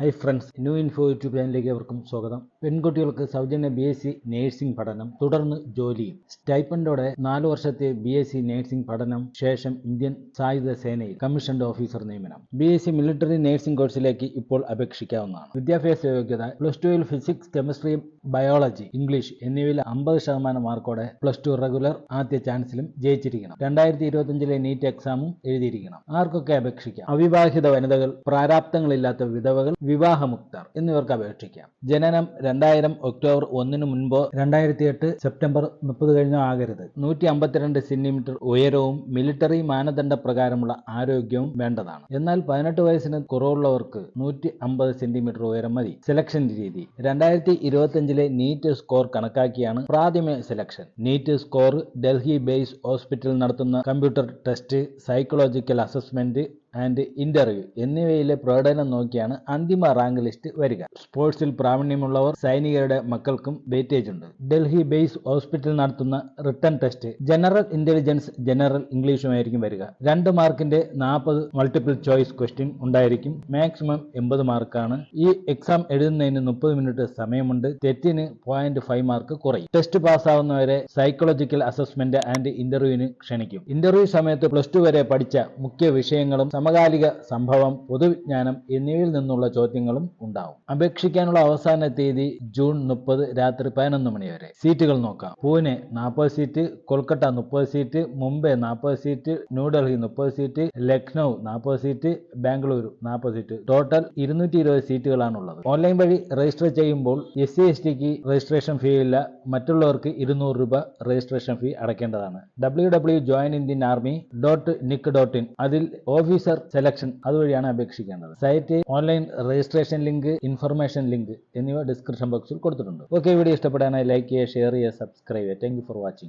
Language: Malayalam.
Hi friends new info YouTube ചാനലിലേക്ക് അവർക്കും സ്വാഗതം. പെൺകുട്ടികൾക്ക് സൗജന്യ ബി എസ് സി നേഴ്സിംഗ് പഠനം തുടർന്ന് ജോലി. സ്റ്റൈപ്പൻഡോടെ നാല് വർഷത്തെ ബി എസ് സി നേഴ്സിംഗ് പഠനം ശേഷം ഇന്ത്യൻ സായുധ സേനയിൽ കമ്മീഷൻഡ് ഓഫീസർ നിയമനം. B S C military nursing കോഴ്സിലേക്ക് ഇപ്പോൾ അപേക്ഷിക്കാവുന്നതാണ്. വിദ്യാഭ്യാസ യോഗ്യത പ്ലസ് ടുവിൽ ഫിസിക്സ് കെമിസ്ട്രി ബയോളജി ഇംഗ്ലീഷ് എന്നിവയിൽ അമ്പത് ശതമാനം മാർക്കോടെ പ്ലസ് ടു റെഗുലർ ആദ്യ ചാൻസിലും ജയിച്ചിരിക്കണം. രണ്ടായിരത്തി ഇരുപത്തിയഞ്ചിലെ നീറ്റ് എക്സാമും എഴുതിയിരിക്കണം. ആർക്കൊക്കെ അപേക്ഷിക്കാം? അവിവാഹിത വനിതകൾ പ്രാരാബ്ദങ്ങളില്ലാത്ത വിധവകൾ വിവാഹമുക്തർ എന്നിവർക്ക് അപേക്ഷിക്കാം. ജനനം രണ്ടായിരം ഒക്ടോബർ ഒന്നിന് മുൻപോ രണ്ടായിരത്തി എട്ട് സെപ്റ്റംബർ മുപ്പത് കഴിഞ്ഞോ ആകരുത്. നൂറ്റി അമ്പത്തിരണ്ട് സെന്റിമീറ്റർ ഉയരവും മിലിറ്ററി മാനദണ്ഡ പ്രകാരമുള്ള ആരോഗ്യവും വേണ്ടതാണ്. എന്നാൽ പതിനെട്ട് വയസ്സിന് കുറവുള്ളവർക്ക് നൂറ്റി അമ്പത് സെന്റിമീറ്റർ ഉയരം മതി. സെലക്ഷൻ രീതി. രണ്ടായിരത്തി ഇരുപത്തിയഞ്ചിലെ നീറ്റ് സ്കോർ കണക്കാക്കിയാണ് പ്രാഥമിക selection. NEET score Delhi base hospital നടത്തുന്ന computer test psychological assessment and interview എന്നിവയിലെ പ്രകടനം നോക്കിയാണ് അന്തിമ റാങ്ക് ലിസ്റ്റ് വരിക. സ്പോർട്സിൽ പ്രാവീണ്യമുള്ളവർ സൈനികരുടെ മക്കൾക്കും വെയിറ്റേജ് ഉണ്ട്. ഡൽഹി ബേസ് ഹോസ്പിറ്റൽ നടത്തുന്ന return test general intelligence general ഇംഗ്ലീഷുമായിരിക്കും വരിക. രണ്ട് മാർക്കിന്റെ നാൽപ്പത് മൾട്ടിപ്പിൾ ചോയ്സ് ക്വസ്റ്റ്യൻ ഉണ്ടായിരിക്കും. മാക്സിമം എൺപത് മാർക്കാണ്. ഈ എക്സാം എഴുതുന്നതിന് മുപ്പത് മിനിറ്റ് സമയമുണ്ട്. തെറ്റിന് പോയിന്റ് ഫൈവ് മാർക്ക് കുറയും. ടെസ്റ്റ് പാസ്സാവുന്നവരെ സൈക്കോളജിക്കൽ അസസ്മെന്റ് ആൻഡ് ഇന്റർവ്യൂവിന് ക്ഷണിക്കും. ഇന്റർവ്യൂ സമയത്ത് പ്ലസ് ടു വരെ പഠിച്ച മുഖ്യ വിഷയങ്ങളും സമകാലിക സംഭവം പൊതുവിജ്ഞാനം എന്നിവയിൽ നിന്നുള്ള ചോദ്യങ്ങളും ഉണ്ടാവും. അപേക്ഷിക്കാനുള്ള അവസാന തീയതി ജൂൺ മുപ്പത് രാത്രി പതിനൊന്ന് മണി വരെ. സീറ്റുകൾ നോക്കാം. പൂനെ നാൽപ്പത് സീറ്റ് കൊൽക്കത്ത മുപ്പത് സീറ്റ് മുംബൈ നാൽപ്പത് സീറ്റ് ന്യൂഡൽഹി മുപ്പത് സീറ്റ് ലക്നൗ നാൽപ്പത് സീറ്റ് ബാംഗ്ലൂരു നാൽപ്പത് സീറ്റ്. ടോട്ടൽ ഇരുന്നൂറ്റി ഇരുപത് സീറ്റുകളാണുള്ളത്. ഓൺലൈൻ വഴി രജിസ്റ്റർ ചെയ്യുമ്പോൾ എസ് സി എസ് ടിക്ക് രജിസ്ട്രേഷൻ ഫീ ഇല്ല. മറ്റുള്ളവർക്ക് ഇരുന്നൂറ് രൂപ registration fee അടയ്ക്കേണ്ടതാണ്. W W join Indian army dot nic dot in. അതിൽ ഓഫീസർ സെലക്ഷൻ അതുവഴിയാണ് അപേക്ഷിക്കേണ്ടത്. Site online registration link information link എന്നിവ ഡിസ്ക്രിപ്ഷൻ ബോക്സിൽ കൊടുത്തിട്ടുണ്ട്. ഓക്കെ വീഡിയോ ഇഷ്ടപ്പെടാനായി ലൈക്ക് ചെയ്യുക ഷെയർ ചെയ്യുക സബ്സ്ക്രൈബ് ചെയ്യുക. Thank for watching